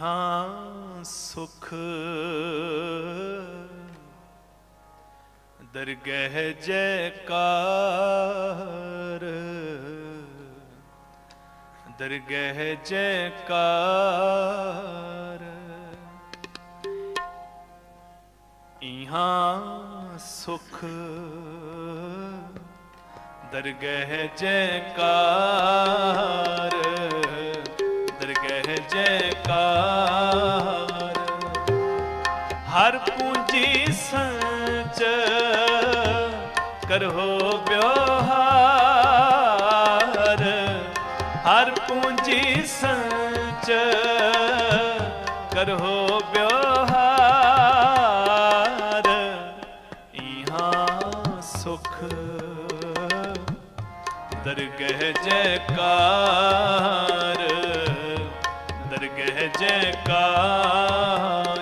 ਇਹਾਂ ਸੁਖ। ਦਰਗਹਿ ਜੈਕਾਰ। ਦਰਗਹਿ ਜੈਕਾਰ। ਇਹਾਂ ਸੁਖ। ਦਰਗਹਿ ਜੈਕਾਰ। ਕਰੋ ਵਿਵਹਾਰ ਹਰ ਪੂੰਜੀ ਸੰਚ ਕਰੋ ਵਿਵਹਾਰ। ਇਹਾਂ ਸੁਖ ਦਰਗਹਿ ਜੈਕਾਰ ਦਰਗਹਿ ਜੈਕਾਰ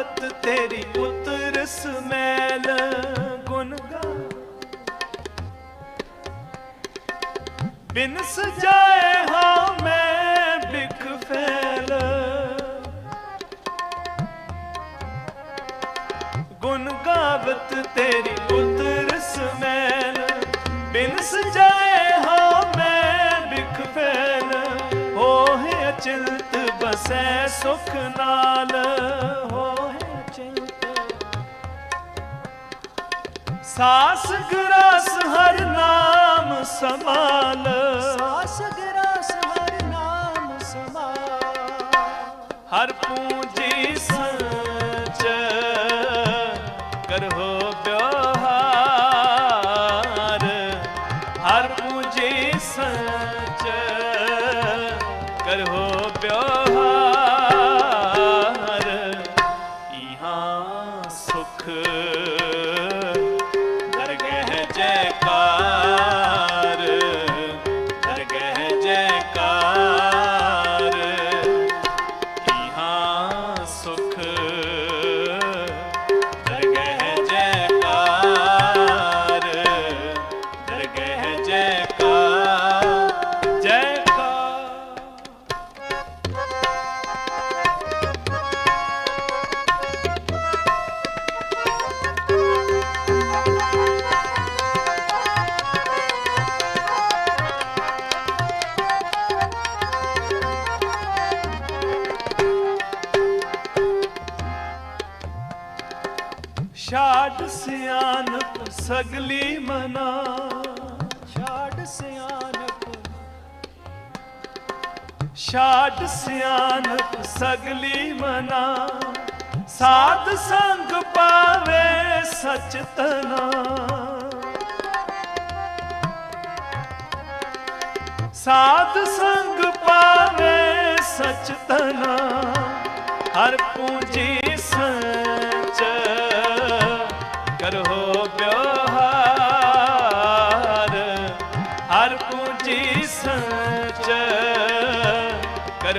ਗਾਵਤ ਤੇਰੀ ਉਤਰ ਸਮੈਲ ਗੁਣ ਗਾ। ਬਿਨ ਸਜਾਏ ਹਾਂ ਮੈਂ ਬਿਖ ਫੈਲ। ਗੁਣ ਗਾਵਤ ਤੇਰੀ ਉਤਰ ਸਮੈਲ। ਬਿਨ ਸਜਾਏ ਹਾਂ ਮੈਂ ਬਿਖ ਫੈਲ। ਹੋਏ ਅਚਿੰਤ ਬਸੈ ਸੁਖ ਨਾਲ। ਹੋਏ ਸਾਸ ਗਰਾਸ ਹਰ ਨਾਮ ਸਮਾਲ ਸਾਸ ਗਰਾਸ ਹਰ ਨਾਮ ਸਮਾ ਹਰ ਪੂੰਜੀ ਸੰਚ ਕਰੋ ਵਿਵਹਾਰ ਹਰ ਪੂੰਜੀ ਸੰਚ ਛਾੜ ਸਗਲੀ ਮਨਾ। ਛਾੜ ਸਿਆਣਪ। ਛਾੜ ਸਿਆਣਪ ਸਗਲੀ ਮਨਾ। ਸਾਧ ਸੰਗ ਪਾਵੇ ਸਚ ਤਨਾ। ਸਾਧ ਸੰਗ ਪਾਵੇ ਸਚ ਤਨਾ। ਹਰ ਪੂੰਜੀ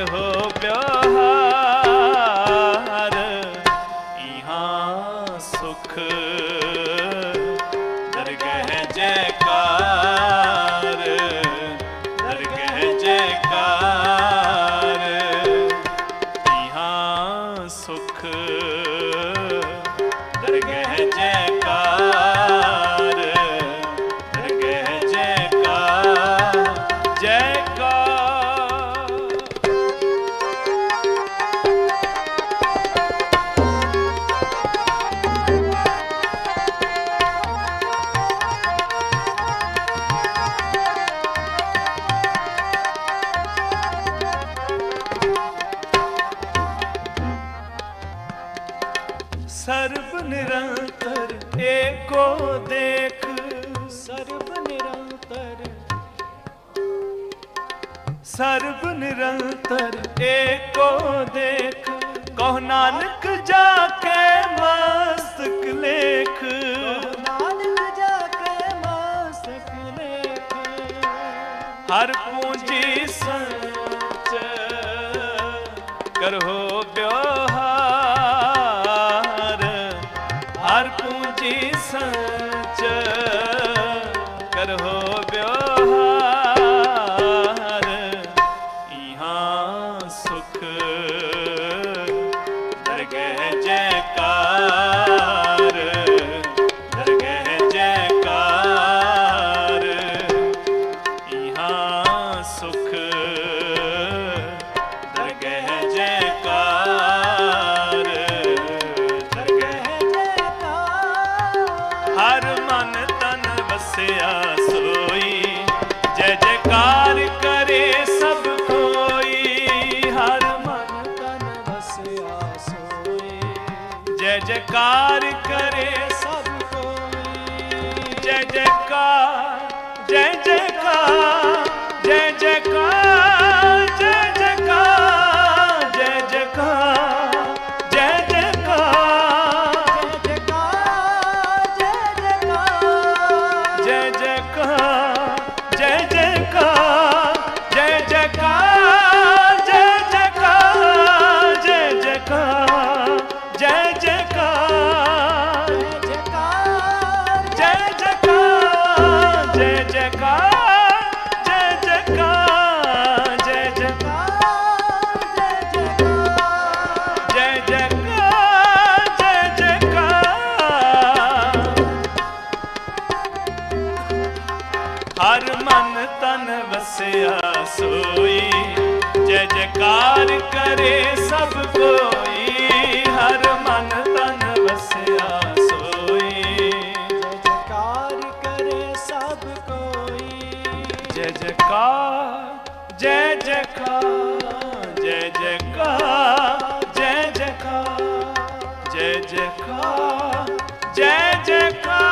ਕਰੋ ਵਿਵਹਾਰ ਇਹਾਂ ਸੁਖ ਦਰਗਹਿ ਜੈਕਾਰ ਦਰਗਹਿ ਜੈਕਾਰ ਇਹਾਂ ਸੁਖ ਸਰਬ ਨਿਰੰਤਰ ਏਕੋ ਦੇਖ। ਸਰਬ ਨਿਰੰਤਰ। ਸਰਬ ਨਿਰੰਤਰ ਏਕੋ ਦੇਖ। ਕਹ ਨਾਨਕ ਜਾ ਕੇ ਮਸਤਕ ਲੇਖ। ਨਾਨਕ ਜਾ ਕੇ ਮਸਤਕ ਲੇਖ। ਹਰ ਪੂੰਜੀ Trên. ਹਰ ਮਨ ਤਨ ਵਸਿਆ ਸੋਈ ਜੈ ਕਰੇ ਸਭ ਕੋਈ ਜੈਕਾਰ ਜੈ ਜੈਕਾਰ